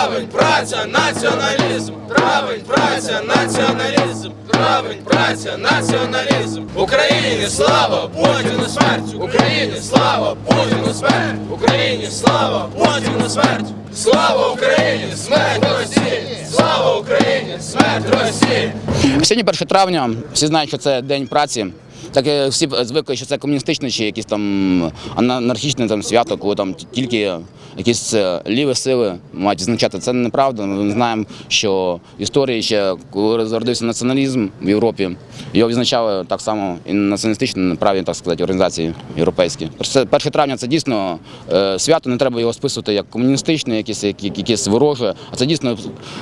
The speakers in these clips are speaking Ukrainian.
Травень, праця, націоналізм, травень, праця, націоналізм, травень, праця, націоналізм. Україні слава, Путіну смерть! Україні слава, Путіну смерть! Україні слава, Путіну смерть! Слава Україні, смерть Росії! Слава Україні, смерть Росії! Сьогодні 1 травня, всі знають, що це день праці. Так і всі звикли, що це комуністичне чи якесь там анархічне там свято, коли там тільки якісь е, ліві сили мають відзначати. Це неправда. Ми знаємо, що історії ще коли зародився націоналізм в Європі, його відзначали так само і націоналістичні праві, так сказати, організації європейські. 1 травня це дійсно е, свято, не треба його списувати як комуністичне, якесь, як- якесь вороже, а це дійсно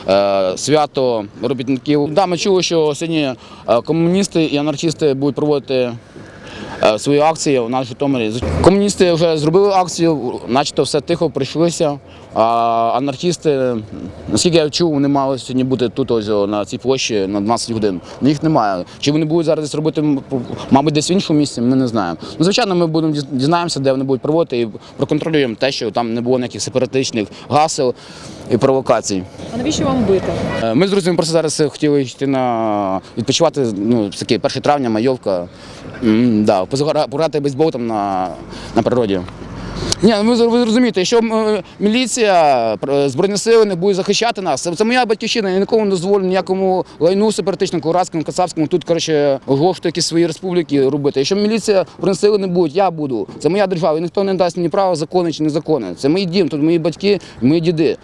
е, свято робітників. Да, ми чули, що сьогодні е, комуністи і анархісти будуть проводити е, свої акції у нас Житомирі. Комуністи вже зробили акцію, начебто все тихо прийшлися. А анархісти, наскільки я чув, вони мали сьогодні бути тут ось на цій площі на 12 годин. Їх немає. Чи вони будуть зараз робити, мабуть, десь в іншому місці, ми не знаємо. Ну, звичайно, ми будемо дізнаємося, де вони будуть проводити, і проконтролюємо те, що там не було ніяких сепаратичних гасел і провокацій. А навіщо вам бити? Е, Ми з друзями просто зараз хотіли йти на відпочивати. Ну, таке 1 травня, майовка. М, Да, пограти бейсбол там на, на природі. Ні, ну, ви ви розумієте, якщо е, міліція, збройні сили не будуть захищати нас, це, це моя батьківщина, я нікому не дозволю ніякому лайну сепаратичному, куратському, кацапському, тут, коротше, оголошувати якісь свої республіки робити. Якщо міліція, збройні сили не будуть, я буду. Це моя держава, і ніхто не дасть мені права, закони чи незаконне. Це мій дім, тут мої батьки, мої діди.